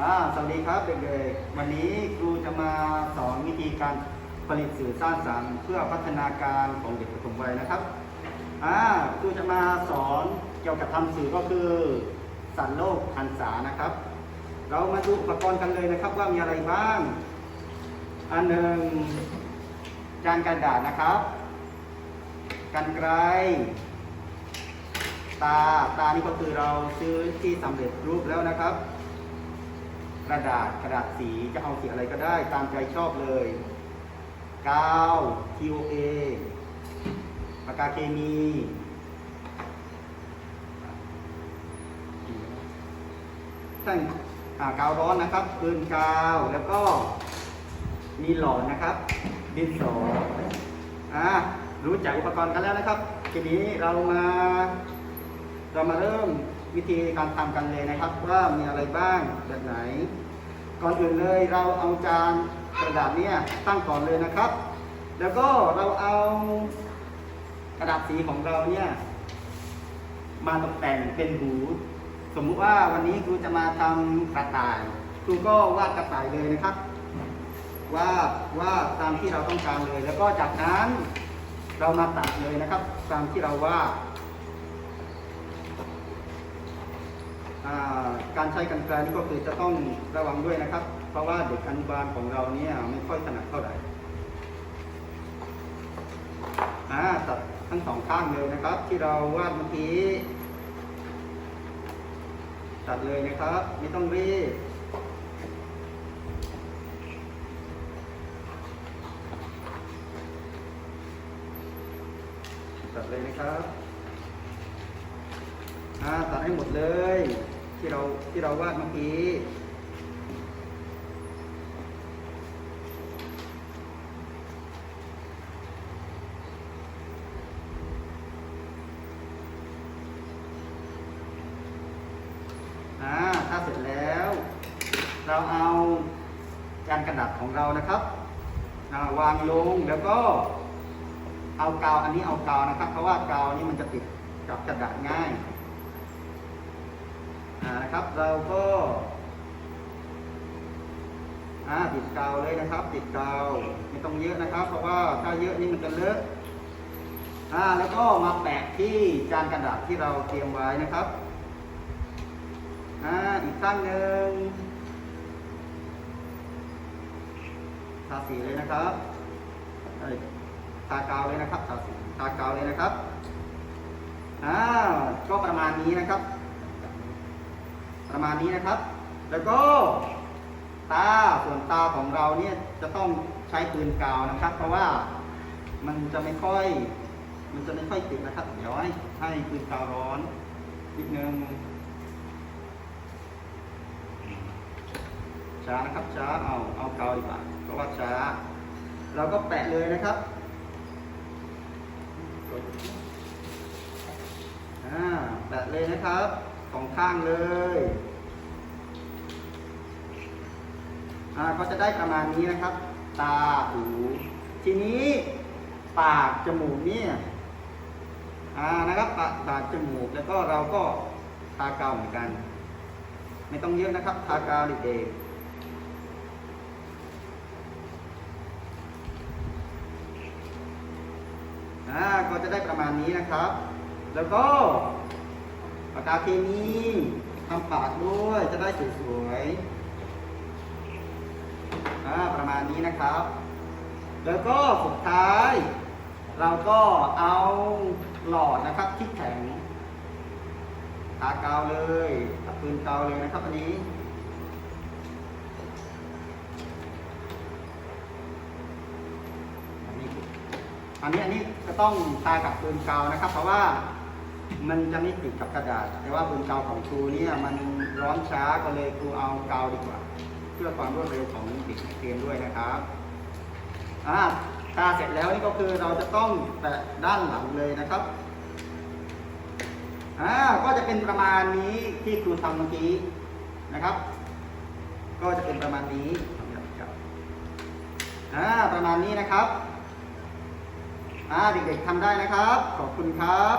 อ่าสวัสดีครับเด็กๆวันนี้ครูจะมาสอนวิธีการผลิตสื่อสร้างสรรค์เพื่อพัฒนาการของเด็กปฐมวัยนะครับอ่าครูจะมาสอนเกี่ยวกับทำสื่อก็คือสันโลกหันษานะครับ เรามาดูอุปกรณ์กันเลยนะครับว่ามีอะไรบ้าง อันหนึ่งจานกระดาษนะครับกันไกรตาตานี่ก็คือเราซื้อที่สำเร็จรูปแล้วนะครับ กระดาษกระดาษสีจะเอาสีอะไรก็ได้ตามใจชอบเลยกาว TOA ปากกาเคมีแท่งอ่ากาวร้อนนะครับปืนกาวแล้วก็มีหลอดนะครับ ดินสออ่ารู้จักอุปกรณ์กันแล้วนะครับ ทีนี้เรามาเรามาเริ่ม วิธีการทำกันเลยนะครับ ว่ามีอะไรบ้างแบบไหน ก่อนอื่นเลยเราเอาจานกระดาษเนี่ยตั้งก่อนเลยนะครับ แล้วก็เราเอากระดาษสีของเราเนี่ยมาตกแต่งเป็นหู สมมุติว่าวันนี้ครูจะมาทำกระต่าย ครูก็วาดกระต่ายเลยนะครับวาดวาดตามที่เราต้องการเลย แล้วก็จากนั้นเรามาตัดเลยนะครับ ตามที่เราวาด อ่า การใช้กันไกลนี่ก็คือจะต้องระวังด้วยนะครับ เพราะว่าเด็กอนุบาลของเราเนี่ยไม่ค่อยถนัดเท่าไหร่ตัดทั้งสองข้างเลยนะครับ ที่เราวาดเมื่อกี้ตัดเลยนะครับ ไม่ต้องรีบตัดเลยนะครับ อ่าตัดให้หมดเลย ที่เราที่เราวาดเมื่อกี้าถ้าเสร็จแล้ว เราเอาจานกระดาษของเรานะครับาวางลงแล้วก็เอากาวอันนี้เอากาวนะครับ เพราะว่ากาวนี้มันจะติดกับกระดาษง่าย นะครับเราก็อ่าติดกาวเลยนะครับ ติดกาวไม่ต้องเยอะนะครับ เพราะว่าถ้าเยอะนี่มันจะเลอะอ่าแล้วก็มาแปะที่จานกระดาษที่เราเตรียมไว้นะครับอ่าอีกข้างหนึ่งทาสีเลยนะครับทากาวเลยนะครับทาสีทากาวเลยนะครับอ่าก็ประมาณนี้นะครับ ประมาณนี้นะครับ แล้วก็ตาส่วนตาของเราเนี่ยจะต้องใช้ปืนกาวนะครับ เพราะว่ามันจะไม่ค่อย มันจะไม่ค่อยติดนะครับ เดี๋ยวให้ให้ปืนกาวร้อนนิดนึงช้านะครับช้าเอาเอากาวดีกว่าเพราะว่าช้า เราก็แปะเลยนะครับอ่าแปะเลยนะครับ สองข้างเลยอ่าก็จะได้ประมาณนี้นะครับ ตาหู ทีนี้ปากจมูกเนี่ยอ่านะครับปากปากจมูกแล้วก็เราก็ทากาวเหมือนกัน ไม่ต้องเยอะนะครับ ทากาวเด็กๆอ่าก็จะได้ประมาณนี้นะครับ แล้วก็ ปากกาเคมีทำปากด้วยจะได้สวยๆประมาณนี้นะครับ แล้วก็สุดท้าย เราก็เอาหลอดนะครับที่แข็งทากาวเลยตัดปืนกาวเลยนะครับอันนี้อันนี้อันนี้อันนี้จะต้องทากับปืนกาวนะครับ เพราะว่า มันจะไม่ติดกับกระดาษ แต่ว่าปืนกาวของครูเนี่ยมันร้อนช้าก็เลยครูเอากาวดีกว่า เพื่อความรวดเร็วของเด็กเรียนด้วยนะครับอ่าทาเสร็จแล้วนี่ก็คือเราจะต้องแปะด้านหลังเลยนะครับอ่าก็จะเป็นประมาณนี้ที่ครูทำเมื่อกี้นะครับ ก็จะเป็นประมาณนี้อ่าประมาณนี้นะครับอ่าเด็กๆทำได้นะครับ ขอบคุณครับ